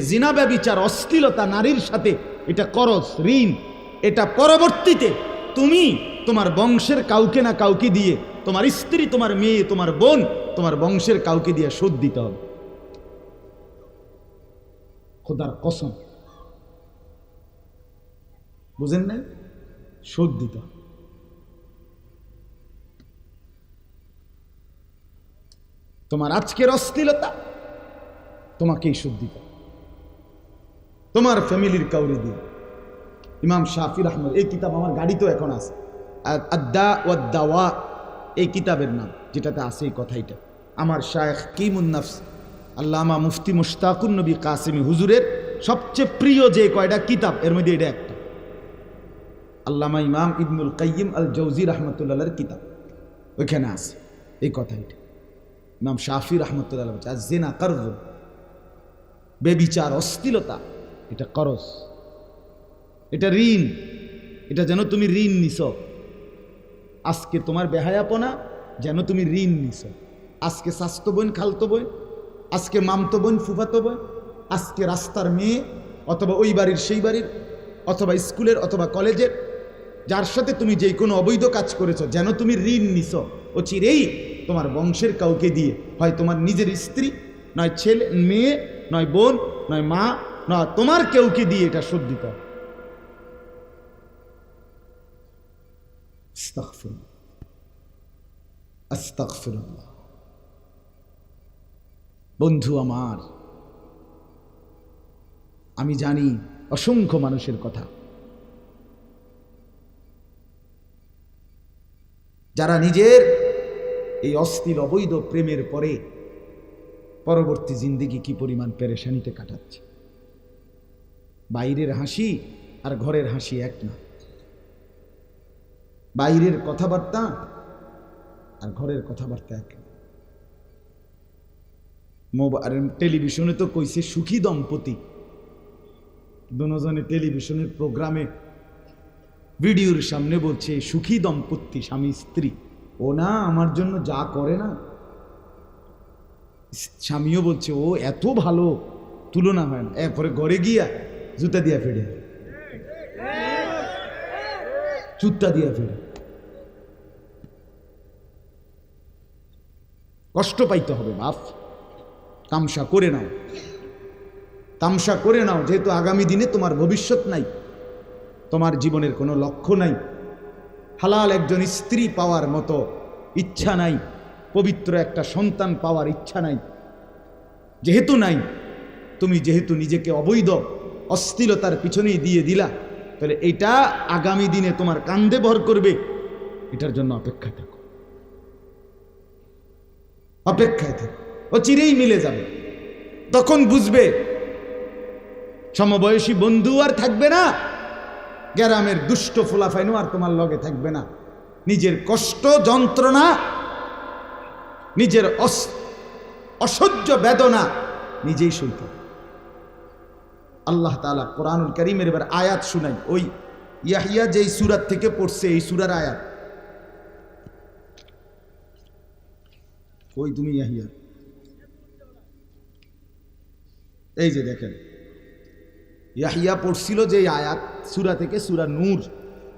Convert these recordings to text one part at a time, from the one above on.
জিনা ব্যবিচার, অশ্লীলতা, নারীর সাথে। এটা করস ঋণ। এটা পরবর্তীতে তুমি তোমার বংশের কাউকে না কাউকে দিয়ে তোমার স্ত্রী, তোমার মেয়ে, তোমার বোন তোমার বংশের কাউকে দিয়ে শোধ দিতে হবে। খোদার কসম। বুঝেন না শোধ দিতে হবে। তোমার আজকের অশ্লীলতা তোমাকেই শোধ দিতে হবে। তোমার ফ্যামিলির কাউরি দিয়ে ইমাম শাফির আহমদ এই কিতাব আমার গাড়িতেও এখন আছে। আ- আদ্দা ওয়াদ্দাওয়া এই কিতাবের নাম, যেটাতে আছে এই কথাইটা আমার শায়েখ কিমুন্নাফস আল্লামা মুফতি মুশতাকুন নবী কাসিমি হুজুরের সবচেয়ে প্রিয় যে কয়টা কিতাব, এর মধ্যে এটা একটা। আল্লামা ইমাম ইবনুল কাইয়িম আল জৌজি রহমতুল্লাহর কিতাব, ওইখানে আছে, এই কথাইটা ইমাম শাফি রহমতুল্লাহ আর জেনা করব বেবিচার অস্থিলতা এটা করস এটা ঋণ, এটা যেন তুমি ঋণ নিছ। আজকে তোমার বেহায়াপনা যেন তুমি ঋণ নিছ। আজকে স্বাস্থ্য বোন খালতো বোন, আজকে মামতো বোন ফুফাতো বোন, আজকে রাস্তার মেয়ে অথবা ওই বাড়ির সেই বাড়ির অথবা স্কুলের অথবা কলেজের, যার সাথে তুমি যে কোনো অবৈধ কাজ করেছ, যেন তুমি ঋণ নিছ। ও চিরেই তোমার বংশের কাউকে দিয়ে, হয় তোমার নিজের স্ত্রী, নয় ছেলে, মেয়ে, নয় বোন, নয় মা নয় তোমার কেউকে দিয়ে এটা আস্তাগফিরুল্লাহ। আস্তাগফিরুল্লাহ। বন্ধু আমার, আমি জানি অসংখ্য মানুষের কথা যারা নিজের এই অস্থির, অবৈধ প্রেমের পরে পরবর্তী জিন্দিগি কি পরিমাণ পেরেশানিতে কাটাচ্ছে বাইরের হাসি আর ঘরের হাসি এক না। বাইরের কথাবার্তা আর ঘরের কথাবার্তা এক না। মোবা- আর টেলিভিশনে তো কইছে সুখী দম্পতি। দুজনে টেলিভিশনের প্রোগ্রামে ভিডিওর সামনে বলছে, সুখী দম্পতি, স্বামী, স্ত্রী। ও না, আমার জন্য যা করে না। স্বামীও বলছে, ও, এত ভালো। তুলনা হয় না। এরপরে ঘরে গিয়া জুতা দিয়া ফেড়ে। জুতা দিয়া ফেড়ে। কষ্ট পাইতে হবে, বাপ। তামসা করে নাও। তামসা করে নাও, যেহেতু আগামী দিনে তোমার ভবিষ্যৎ নাই, তোমার জীবনের কোনো লক্ষ্য নাই। হালাল একজন স্ত্রী পাওয়ার মতো ইচ্ছা নাই, পবিত্র একটা সন্তান পাওয়ার ইচ্ছা নাই। যেহেতু নাই, তুমি যেহেতু নিজেকে অবৈধ অস্থিরতার পিছনেই দিয়ে দিলা। তাহলে এটা আগামী দিনে তোমার কান্দে ভর করবে। এটার জন্য অপেক্ষায় থাকো। অপেক্ষায় থাকো। ও চিরেই মিলে যাবে। তখন বুঝবে, সমবয়সী বন্ধু আর থাকবে না। গ্রামের দুষ্ট ফুলাফাইনও আর তোমার লগে থাকবে না। নিজের কষ্ট, যন্ত্রণা, নিজের অস- অসহ্য বেদনা নিজেই সইতে। আল্লাহ তাআলা কোরআনুল করিমের এবার আয়াত শুনাই। ওই ইয়াহিয়া যেই সুরাত থেকে পড়ছে, এই সুরার আয়াত। ওই তুমি ইয়াহিয়া? এই যে দেখেন, ইয়াহিয়া পড়ছিল যে আয়াত, সুরা থেকে সুরা নূর।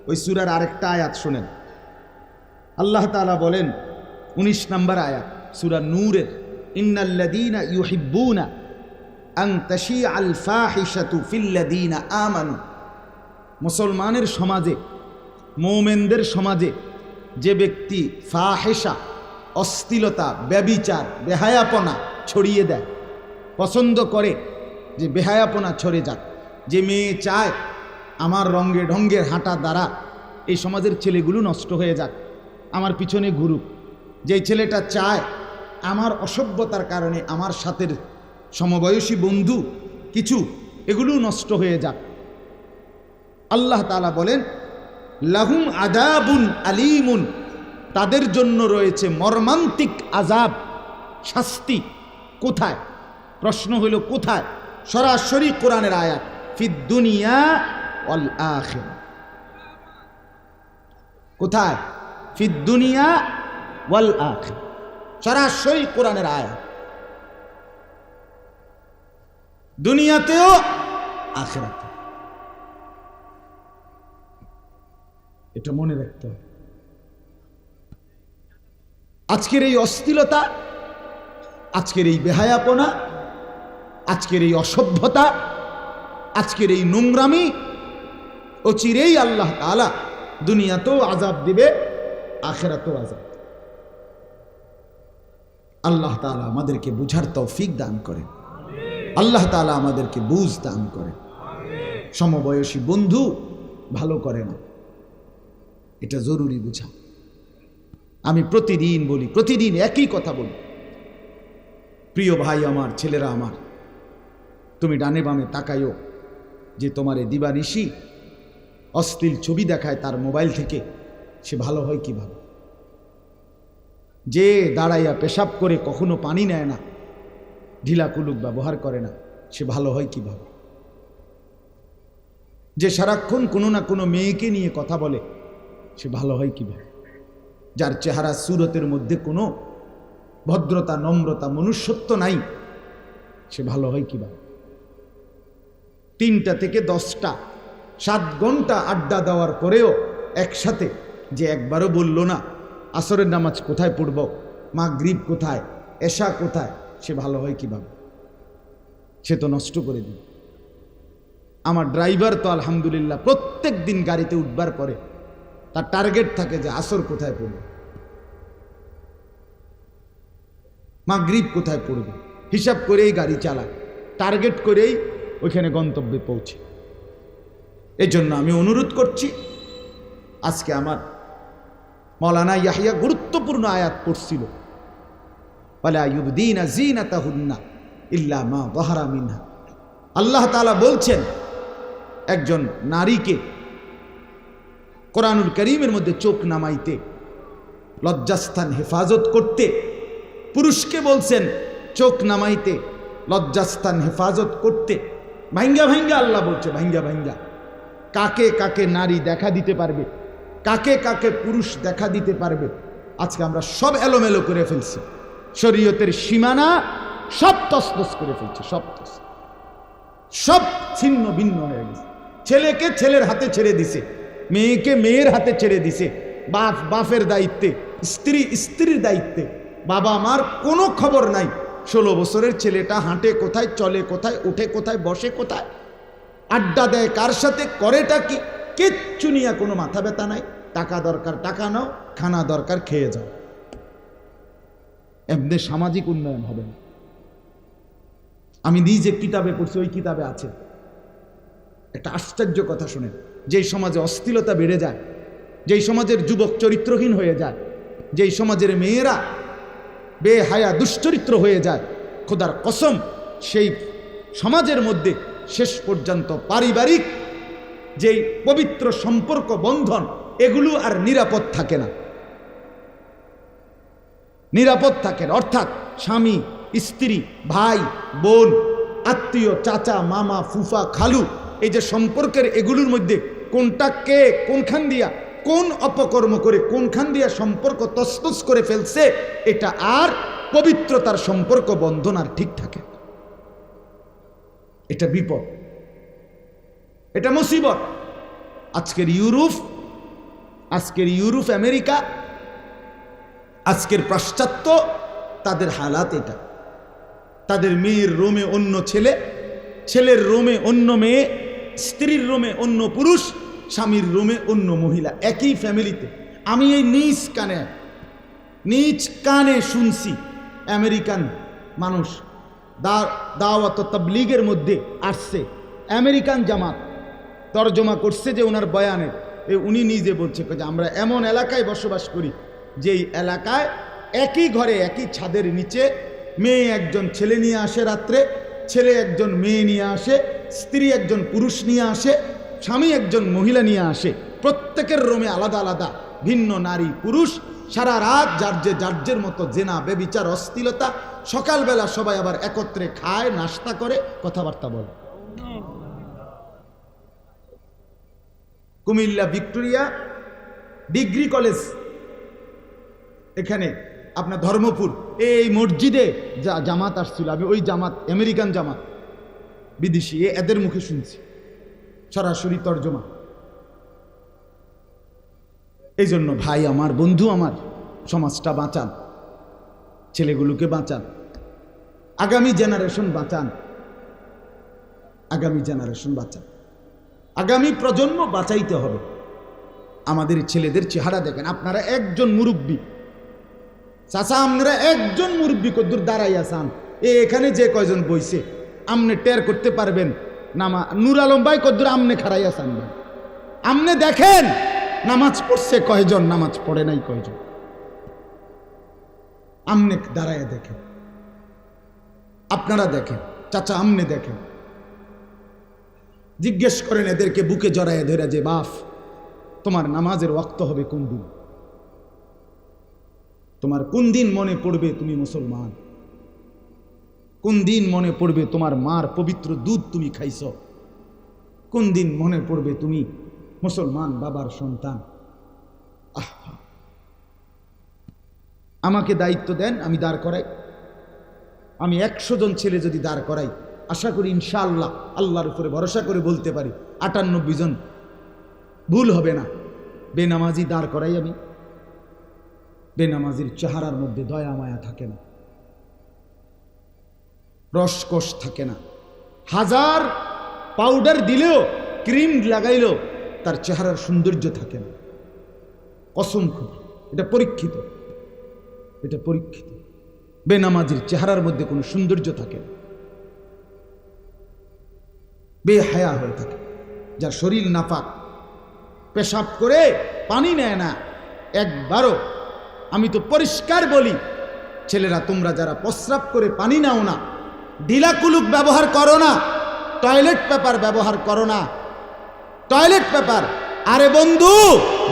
ওই সুরার আরেকটা আয়াত শোনেন। আল্লাহ তালা বলেন, উনিশ নম্বর আয়াত, সুরা নূরের, ইন্নাল্লাযীনা ইউহিব্বুনা আন তাশিআ আল ফাহিশাতু ফিল্লাযীনা আমানু। মুসলমানের সমাজে, মোমেনদের সমাজে যে ব্যক্তি ফাহেসা অস্থিলতা ব্যবিচার, বেহায়াপনা ছড়িয়ে দেয়, পছন্দ করে যে বেহায়াপনা ছড়ে যাক, যে মেয়ে চায় আমার রঙ্গে ঢঙ্গের হাঁটা দ্বারা এই সমাজের ছেলেগুলো নষ্ট হয়ে যাক, আমার পিছনে ঘুরুক। যে ছেলেটা চায় আমার অসভ্যতার কারণে আমার সাথের সমবয়সী বন্ধু, কিছু এগুলো নষ্ট হয়ে যাক। আল্লাহ তালা বলেন, লাহুম আদাবুন আলিমুন, তাদের জন্য রয়েছে মর্মান্তিক আজাব শাস্তি কোথায়? প্রশ্ন হইল কোথায়? সরাসরি কোরআনের আয়াত ফিদ্দুনিয়া অল আখির কোথায়? ফিদ্দুনিয়া ওয়াল আখির সরাসরি কোরআনের আয়াত। দুনিয়াতেও আখেরাতে। এটা মনে রাখতে হবে। আজকের এই অস্থিরতা আজকের এই বেহায়াপনা, আজকের এই অসভ্যতা, আজকের এই নোংরামি ও চিরেই আল্লাহ তালা দুনিয়াতেও আজাব দিবে, আখেরাতেও আজাব আল্লাহ তালা আমাদেরকে বুঝার তৌফিক দান করেন। আল্লাহ তালা আমাদেরকে বুঝ দান করে সমবয়সী বন্ধু ভালো করে না। এটা জরুরি বুঝা। আমি প্রতিদিন বলি প্রতিদিন একই কথা বলি। প্রিয় ভাই আমার ছেলেরা আমার তুমি ডানে বামে তাকাইও যে তোমার এ দিবানিশি অশ্লীল ছবি দেখায় তার মোবাইল থেকে সে ভালো হয় কীভাবে? যে দাঁড়াইয়া পেশাব করে কখনো পানি নেয় না ঢিলা কুলুক ব্যবহার করে না, সে ভালো হয় কীভাবে? যে সারাক্ষণ কোনো না কোনো মেয়েকে নিয়ে কথা বলে, সে ভালো হয় কীভাবে? যার চেহারা সুরতের মধ্যে কোনো ভদ্রতা, নম্রতা, মনুষ্যত্ব নাই, সে ভালো হয় কীভাবে? তিনটা থেকে দশটা, সাত ঘণ্টা আড্ডা দেওয়ার পরেও একসাথে যে একবারও বলল না, আসরের নামাজ কোথায় পড়ব মা গ্রিব কোথায়, এশা কোথায় সে ভালো হয় কীভাবে? সে তো নষ্ট করে দিবে আমার ড্রাইভার তো আলহামদুলিল্লাহ প্রত্যেক দিন গাড়িতে উঠবার পরে তার টার্গেট থাকে যে আসর কোথায় পড়বে? মা গ্রিব কোথায় পড়বে? হিসাব করেই গাড়ি চালায়। টার্গেট করেই ওইখানে গন্তব্যে পৌঁছে। এজন্য আমি অনুরোধ করছি, আজকে আমার মৌলানা ইয়াহিয়া গুরুত্বপূর্ণ আয়াত পড়ছিল। আল্লাহ বলছেন, একজন নারীকে কোরআনুল করিমের মধ্যে চোখ নামাইতে, লজ্জাস্থান হেফাজত করতে, পুরুষকে বলছেন, চোখ নামাইতে, লজ্জাস্থান হেফাজত করতে। ভাঙ্গা ভাঙ্গা আল্লাহ বলছে ভাঙ্গা ভাঙ্গা কাকে কাকে নারী দেখা দিতে পারবে? কাকে কাকে পুরুষ দেখা দিতে পারবে? আজকে আমরা সব এলোমেলো করে ফেলছি। শরীয়তের সীমানা সব তসতস করে ফেলছে, সব তস সব ছিন্ন ভিন্ন হয়ে গেছে। ছেলেকে ছেলের হাতে ছেড়ে দিছে, মেয়েকে মেয়ের হাতে ছেড়ে দিছে। বাপ, বাপের দায়িত্বে, স্ত্রী, স্ত্রীর দায়িত্বে। বাবা মার কোনো খবর নাই। ষোলো বছরের ছেলেটা হাঁটে কোথায়, চলে কোথায়, উঠে কোথায়, বসে কোথায়? আড্ডা দেয় কার সাথে, করেটা কি? কিচ্ছু কোনো মাথা ব্যথা নাই। টাকা দরকার, টাকা নাও, খানা দরকার, খেয়ে যাও। এমনি সামাজিক উন্নয়ন হবে না। আমি নিজে কিতাবে পড়ছি, ওই কিতাবে আছে। একটা আশ্চর্য কথা শুনেন, যেই সমাজে অস্থিরতা বেড়ে যায়, যেই সমাজের যুবক চরিত্রহীন হয়ে যায়, যেই সমাজের মেয়েরা বেহায়া দুশ্চরিত্র হয়ে যায়, খোদার কসম, সেই সমাজের মধ্যে শেষ পর্যন্ত পারিবারিক যেই পবিত্র সম্পর্ক বন্ধন, এগুলো আর নিরাপদ থাকে না। নিরাপদ থাকেন। অর্থাৎ স্বামী, স্ত্রী, ভাই, বোন, আত্মীয়, চাচা, মামা, ফুফা, খালু, এই যে সম্পর্কের এগুলোর মধ্যে কোনটা কে, কোনখান দিয়া, কোন অপকর্ম করে, কোনখান দিয়া সম্পর্ক তসতস করে ফেলছে, এটা আর পবিত্রতার সম্পর্ক বন্ধন আর ঠিক থাকে এটা বিপদ। এটা মুসিবত। আজকের ইউরোপ আজকের ইউরোপ, আমেরিকা আজকের পাশ্চাত্য তাদের হালাত এটা। তাদের মেয়ের রোমে অন্য ছেলে, ছেলের রোমে অন্য মেয়ে, স্ত্রীর রোমে অন্য পুরুষ, স্বামীর রোমে অন্য মহিলা, একই ফ্যামিলিতে। আমি এই নিজ কানে নিজ কানে শুনছি আমেরিকান মানুষ। দাওয়াত তাবলিগের মধ্যে আসছে আমেরিকান জামাত। তর্জমা করছে যে ওনার বয়ানে। উনি নিজে বলছে যে আমরা এমন এলাকায় বসবাস করি যেই এলাকায় একই ঘরে, একই ছাদের নিচে মেয়ে একজন ছেলে নিয়ে আসে রাত্রে, ছেলে একজন মেয়ে নিয়ে আসে, স্ত্রী একজন পুরুষ নিয়ে আসে, স্বামী একজন মহিলা নিয়ে আসে। প্রত্যেকের রোমে আলাদা আলাদা, ভিন্ন নারী পুরুষ, সারা রাত যার যে যার্যের মতো জেনা, বেবিচার অস্থিলতা সকালবেলা সবাই আবার একত্রে খায়, নাস্তা করে, কথাবার্তা বলে। কুমিল্লা ভিক্টোরিয়া ডিগ্রি কলেজ এখানে আপনার ধর্মপুর, এই মসজিদে যা জামাত আসছিল, আমি ওই জামাত, আমেরিকান জামাত, বিদেশি, এ এদের মুখে শুনছি, সরাসরি তর্জমা। এই জন্য ভাই আমার, বন্ধু আমার, সমাজটা বাঁচান, ছেলেগুলোকে বাঁচান, আগামী জেনারেশন বাঁচান, আগামী জেনারেশন বাঁচান, আগামী প্রজন্ম বাঁচাইতে হবে। আমাদের ছেলেদের চেহারা দেখেন, আপনারা একজন মুরব্বী। চাচা আপনারা একজন মুরব্বী কদ্দুর দাঁড়াই আসান এ এখানে যে কয়জন বইছে, আমনে টের করতে পারবেন? নামা, নুর আলম ভাই কদ্দুর আমনে খারাই আসান ভাই? আমনে দেখেন, নামাজ পড়ছে কয়জন, নামাজ পড়ে নাই কয়জন? আমনে দাঁড়ায় দেখেন। আপনারা দেখেন, চাচা, আমনে দেখেন। জিজ্ঞেস করেন এদেরকে বুকে জড়ায় ধরে যে, বাফ, তোমার নামাজের ওয়াক্ত হবে কোন দিন? তোমার কোন দিন মনে পড়বে তুমি মুসলমান? কোন দিন মনে পড়বে তোমার মার পবিত্র দুধ তুমি খাইছ? কোন দিন মনে পড়বে তুমি মুসলমান বাবার সন্তান? আমাকে দায়িত্ব দেন, আমি দাঁড় করাই। আমি একশো জন ছেলে যদি দাঁড় করাই, আশা করি ইনশাআল্লাহ আল্লাহর উপরে ভরসা করে বলতে পারি, আটানব্বই জন ভুল হবে না। বেনামাজি দাঁড় করাই আমি। বেনামাজির চেহারার মধ্যে দয়া মায়া থাকে না। রসকস থাকে না। হাজার পাউডার দিলেও, ক্রিম লাগাইলেও তার চেহারার সৌন্দর্য থাকে না। খুব এটা পরীক্ষিত। এটা পরীক্ষিত। বেনামাজির চেহারার মধ্যে কোনো সৌন্দর্য থাকে না। বেহায়া হয়ে থাকে। যার শরীর নাপাক। পেশাব করে পানি নেয় না। একবারও আমি তো পরিষ্কার বলি, ছেলেরা তোমরা যারা প্রস্রাব করে পানি নাও না ডিলাকুলুক ব্যবহার করো না, টয়লেট পেপার ব্যবহার করো না। টয়লেট পেপার, আরে বন্ধু,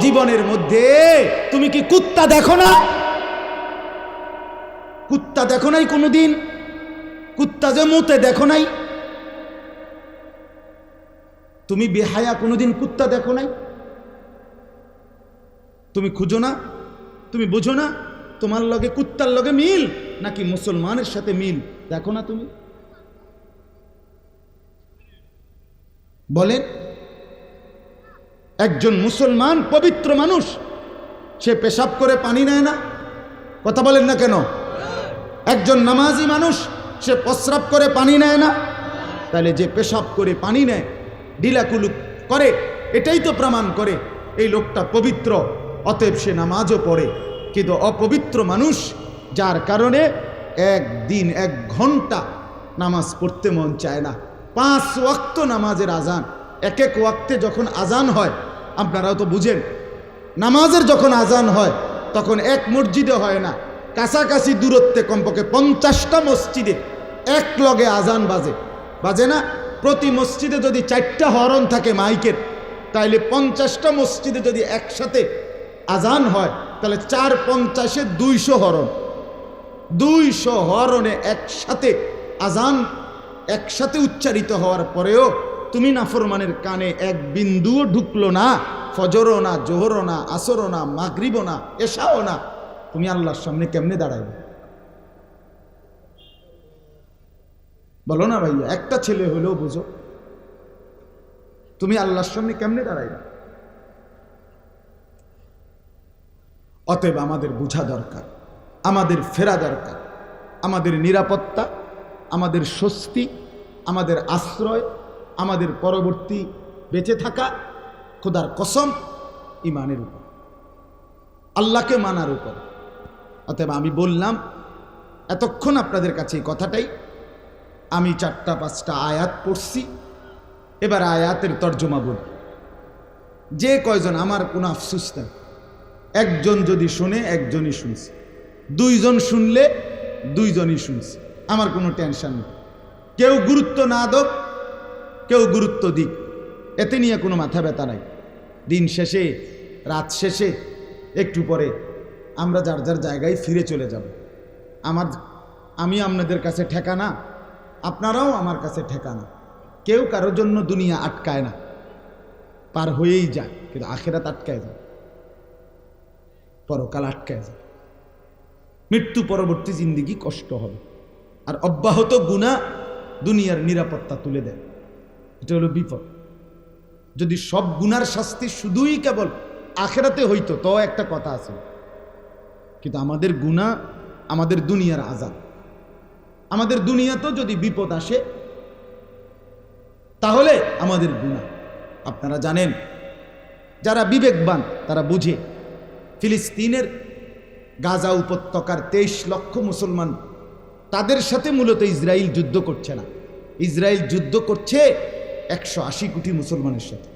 জীবনের মধ্যে তুমি কি কুত্তা দেখো না? কুত্তা দেখো নাই কোনোদিন? কুত্তা যে মুতে দেখো নাই? তুমি বেহায়া কোনোদিন কুত্তা দেখো নাই? তুমি খুঁজো না? তুমি বুঝো না? তোমার লগে কুত্তার লগে মিল? নাকি মুসলমানের সাথে মিল? দেখো না তুমি। বলেন, একজন মুসলমান পবিত্র মানুষ, সে পেশাব করে পানি নেয় না? কথা বলেন না কেন? একজন নামাজি মানুষ, সে প্রস্রাব করে পানি নেয় না? তাহলে যে পেশাব করে পানি নেয় ডিলাকুলুক করে, এটাই তো প্রমাণ করে, এই লোকটা পবিত্র। অতএব সে নামাজও পড়ে। কিন্তু অপবিত্র মানুষ, যার কারণে একদিন এক ঘণ্টা নামাজ পড়তে মন চায় না। পাঁচ ওয়াক্ত নামাজের আজান এক এক ওয়াক্তে যখন আজান হয়, আপনারাও তো বুঝেন, নামাজের যখন আজান হয়, তখন এক মসজিদে হয় না। কাছাকাছি দূরত্বে কমপক্ষে পঞ্চাশটা মসজিদে এক লগে আজান বাজে। বাজে না? প্রতি মসজিদে যদি চারটা হরণ থাকে মাইকের, তাইলে পঞ্চাশটা মসজিদে যদি একসাথে আজান হয়, তাহলে চার পঞ্চাশে দুইশো হরণ। দুইশো হরণে একসাথে আজান, একসাথে উচ্চারিত হওয়ার পরেও তুমি নাফরমানের কানে এক বিন্দুও ঢুকলো না। ফজরও না, জোহরও না, আসরও না, মাগরিবও না এসাও না। তুমি আল্লাহর সামনে কেমনে দাঁড়াইবে? বলো না ভাইয়া, একটা ছেলে হলেও বুঝো। তুমি আল্লাহর সামনে কেমনে দাঁড়াইবে? অতএব আমাদের বোঝা দরকার, আমাদের ফেরা দরকার, আমাদের নিরাপত্তা, আমাদের স্বস্তি, আমাদের আশ্রয়, আমাদের পরবর্তী বেঁচে থাকা, খোদার কসম ইমানের উপর, আল্লাহকে মানার উপর। অতএব আমি বললাম, এতক্ষণ আপনাদের কাছে এই কথাটাই, আমি চারটা পাঁচটা আয়াত পড়ছি, এবার আয়াতের তর্জমা বলি। যে কয়জন আমার কোনো আফসুস নেই একজন যদি শুনে, একজনই শুনছে। দুইজন শুনলে, দুইজনই শুনছে। আমার কোনো টেনশন নেই। কেউ গুরুত্ব না দোক, কেউ গুরুত্ব দিক। এতে নিয়ে কোনো মাথা ব্যথা নাই। দিন শেষে, রাত শেষে, একটু পরে আমরা যার যার জায়গায় ফিরে চলে যাব। আমার, আমি আপনাদের কাছে ঠেকানা আপনারাও আমার কাছে ঠেকানা কেউ কারোর জন্য দুনিয়া আটকায় না। পার হয়েই যায় কিন্তু আখেরাত আটকায় যায়। পরকাল আটকায় যায়। মৃত্যু পরবর্তী জিন্দিগি কষ্ট হবে। আর অব্যাহত গুণা দুনিয়ার নিরাপত্তা তুলে দেয়। এটা হলো বিপদ। যদি সব গুনার শাস্তি শুধুই কেবল আখেরাতে হইতো তো একটা কথা আছে। কিন্তু আমাদের গুণা আমাদের দুনিয়ার আজাদ আমাদের দুনিয়াতেও যদি বিপদ আসে, তাহলে আমাদের গুণা আপনারা জানেন, যারা বিবেকবান, তারা বুঝে। ফিলিস্তিনের গাজা উপত্যকার তেইশ লক্ষ মুসলমান তাদের সাথে মূলত ইসরায়েল যুদ্ধ করছে না। ইসরায়েল যুদ্ধ করছে একশো আশি কোটি মুসলমানের সাথে।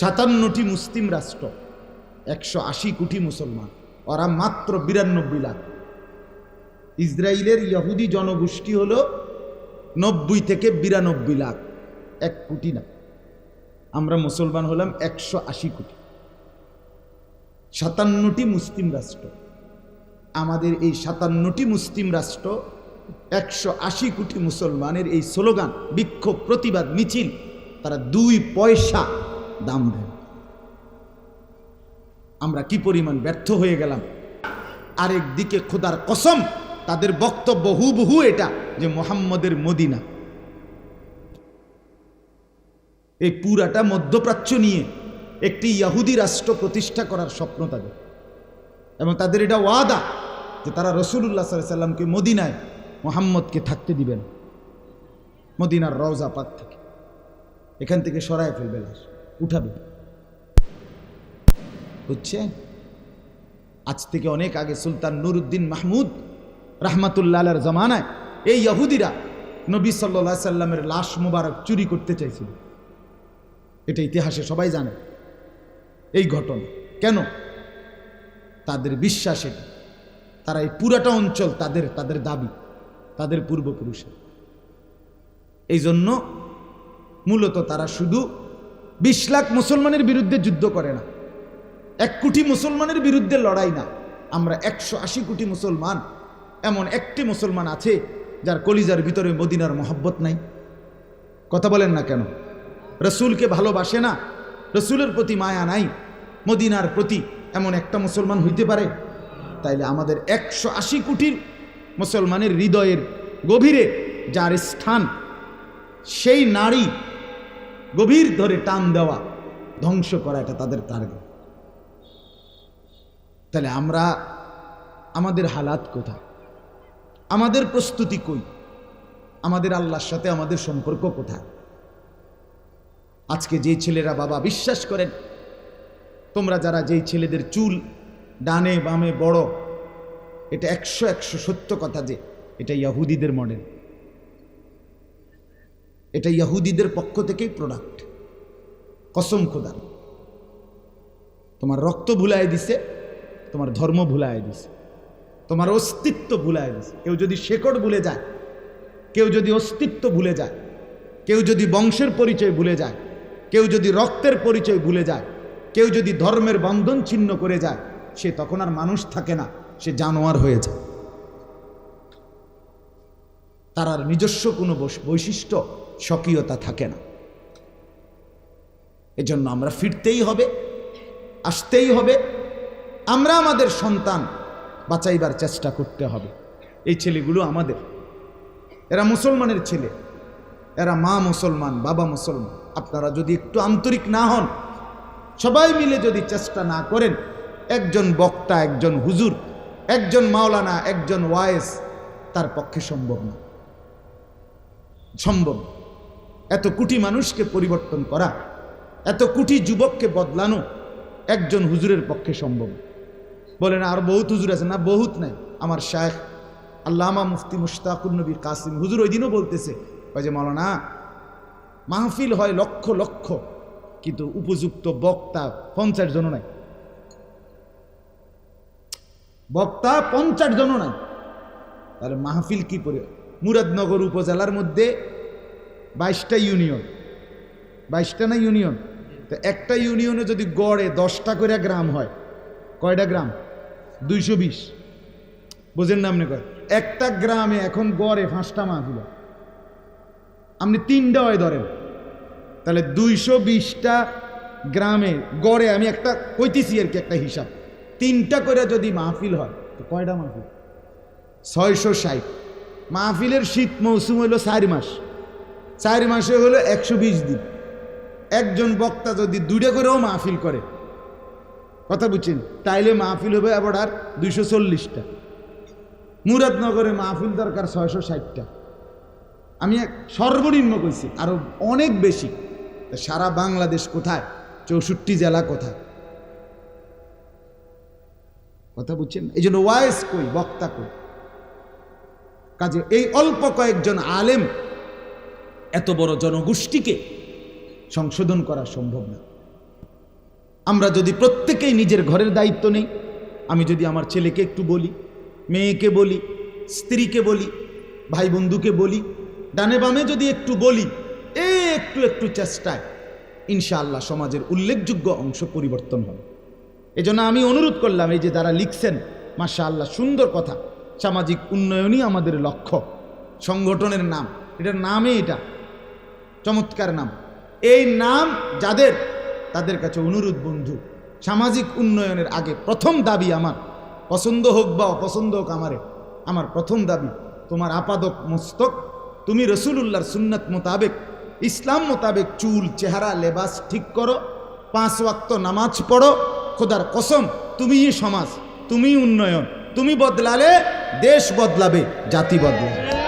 সাতান্নটি মুসলিম রাষ্ট্র, একশো আশি কোটি মুসলমান, ওরা মাত্র বিরানব্বই লাখ। ইসরায়েলের ইহুদি জনগোষ্ঠী হল নব্বই থেকে বিরানব্বই লাখ, এক কোটি না। আমরা মুসলমান হলাম একশো আশি কোটি। সাতান্নটি মুসলিম রাষ্ট্র। আমাদের এই সাতান্নটি মুসলিম রাষ্ট্র একশো আশি কোটি মুসলমানের এই স্লোগান, বিক্ষোভ, প্রতিবাদ, মিছিল, তারা দুই পয়সা দাম দেন। আমরা কি পরিমাণ ব্যর্থ হয়ে গেলাম? আরেক দিকে খোদার কসম, তাদের বক্তব্য হুবহু এটা যে মোহাম্মদের মদিনা। এই পুরাটা মধ্যপ্রাচ্য নিয়ে একটি ইয়াহুদি রাষ্ট্র প্রতিষ্ঠা করার স্বপ্ন তাদের। এবং তাদের এটা ওয়াদা যে তারা রসুল্লাহ সাল্লামকে মদিনায় মোহাম্মদকে থাকতে দিবেন। মদিনার রওজা পাক থেকে। এখান থেকে সরায় ফেলবে লাশ, উঠাবে। বুঝছেন আজ থেকে অনেক আগে সুলতান নুরুদ্দিন মাহমুদ রাহমাতুল্লাহ জমানায় এই ইহুদিরা নবী সাল্লা সাল্লামের লাশ মুবারক চুরি করতে চাইছিল। এটা ইতিহাসে সবাই জানে। এই ঘটনা। কেন? তাদের বিশ্বাস এটা। তারা এই পুরাটা অঞ্চল তাদের তাদের দাবি, তাদের পূর্বপুরুষের। এই জন্য মূলত তারা শুধু বিশ লাখ মুসলমানের বিরুদ্ধে যুদ্ধ করে না, এক কোটি মুসলমানের বিরুদ্ধে লড়াই না। আমরা একশো আশি কোটি মুসলমান, এমন একটি মুসলমান আছে যার কলিজার ভিতরে মদিনার মহব্বত নাই। কথা বলেন না কেন? রসুলকে ভালোবাসে না রসুলের প্রতি মায়া নাই, মদিনার প্রতি এমন একটা মুসলমান হইতে পারে? তাইলে আমাদের একশো আশি কোটির মুসলমানের হৃদয়ের গভীরে যার স্থান, সেই নারী গভীর ধরে টান দেওয়া, ধ্বংস করা এটা তাদের টার্গেট তাহলে আমরা, আমাদের হালাত কোথায়? আমাদের প্রস্তুতি কই? আমাদের আল্লাহর সাথে আমাদের সম্পর্ক কোথায়? আজকে যেই ছেলেরা বাবা বিশ্বাস করেন, তোমরা যারা যেই ছেলেদের চুল ডানে বামে বড়, এটা একশো একশো সত্য কথা যে এটা ইয়াহুদিদের মডেল এটা ইয়াহুদিদের পক্ষ থেকেই প্রোডাক্ট কসম খোদার তোমার রক্ত ভুলায় দিছে, তোমার ধর্ম ভুলায় দিছে, তোমার অস্তিত্ব ভুলায় দিছে। কেউ যদি শেকড় ভুলে যায়, কেউ যদি অস্তিত্ব ভুলে যায়, কেউ যদি বংশের পরিচয় ভুলে যায় কেউ যদি রক্তের পরিচয় ভুলে যায়, কেউ যদি ধর্মের বন্ধন ছিন্ন করে যায়, সে তখন আর মানুষ থাকে না, সে জানোয়ার হয়ে যায়। তার আর নিজস্ব কোনো বৈশ- বৈশিষ্ট্য, স্বকীয়তা থাকে না। এজন্য আমরা ফিরতেই হবে, আসতেই হবে, আমরা আমাদের সন্তান বাঁচাইবার চেষ্টা করতে হবে। এই ছেলেগুলো আমাদের। এরা মুসলমানের ছেলে, এরা মা মুসলমান, বাবা মুসলমান। আপনারা যদি একটু আন্তরিক না হন, সবাই মিলে যদি চেষ্টা না করেন, একজন বক্তা, একজন হুজুর, একজন মাওলানা, একজন ওয়ায়েস, তার পক্ষে সম্ভব না। সম্ভব। এত কোটি মানুষকে পরিবর্তন করা, এত কোটি যুবককে বদলানো একজন হুজুরের পক্ষে সম্ভব। বলে না আর বহুত হুজুর আছে? না, বহুত নাই। আমার শায়েখ আল্লামা মুফতি মুশতাকুর নবী কাসিম হুজুর ওই দিনও বলতেছে, ওই যে মৌলানা মাহফিল হয় লক্ষ লক্ষ, কিন্তু উপযুক্ত বক্তা পঞ্চাশ জন নাই। বক্তা পঞ্চাশ জন নাই। তাহলে মাহফিল কি করে? মুরাদনগর উপজেলার মধ্যে বাইশটা ইউনিয়ন। বাইশটা না ইউনিয়ন? তো একটা ইউনিয়নে যদি গড়ে দশটা করে গ্রাম হয়, কয়টা গ্রাম? দুইশো বিশ। বোঝেন না আপনি কয়? একটা গ্রামে এখন গড়ে পাঁচটা মাহফিল হয়। আপনি তিনটা হয় ধরেন। তাহলে দুইশো বিশটা গ্রামে গড়ে আমি একটা, কইতেছি আর কি একটা হিসাব। তিনটা করে যদি মাহফিল হয়, তো কয়টা মাহফিল? ছয়শো ষাট। মাহফিলের শীত মৌসুম হলো চার মাস। চার মাসে হলো একশো বিশ দিন। একজন বক্তা যদি দুইটা করেও মাহফিল করে, কথা বুঝছেন? তাইলে মাহফিল হবে আবার আর দুইশো চল্লিশটা। মুরাদনগরে মাহফিল দরকার ছয়শো ষাটটা। আমি সর্বনিম্ন কইছি, আরও অনেক বেশি। সারা বাংলাদেশ কোথায়? চৌষট্টি জেলা কোথায়? কথা বুঝছেন? এই জন্য ওয়াইস কই, বক্তা কই। কাজে এই অল্প কয়েকজন আলেম এত বড় জনগোষ্ঠীকে সংশোধন করা সম্ভব না। আমরা যদি প্রত্যেকেই নিজের ঘরের দায়িত্ব নেই, আমি যদি আমার ছেলেকে একটু বলি, মেয়েকে বলি, স্ত্রীকে বলি ভাই বন্ধুকে বলি ডানে বামে যদি একটু বলি, একটু একটু চেষ্টায়, ইনশাআল্লাহ সমাজের উল্লেখযোগ্য অংশ পরিবর্তন হবে। এজন্য আমি অনুরোধ করলাম, এই যে যারা লিখছেন মাশা আল্লাহ সুন্দর কথা, সামাজিক উন্নয়নই আমাদের লক্ষ্য। সংগঠনের নাম, এটার নামে এটা, চমৎকার নাম। এই নাম যাদের, তাদের কাছে অনুরোধ বন্ধু, সামাজিক উন্নয়নের আগে প্রথম দাবি আমার, পছন্দ হোক বা অপছন্দ হোক আমারে, আমার প্রথম দাবি, তোমার আপাদক মস্তক তুমি রসুলুল্লাহর সুন্নত মোতাবেক, ইসলাম মোতাবেক চুল, চেহারা, লেবাস ঠিক করো, পাঁচ ওয়াক্ত নামাজ পড়ো, খোদার কসম, তুমিই সমাজ তুমি উন্নয়ন, তুমি বদলালে দেশ বদলাবে, জাতি বদলাবে।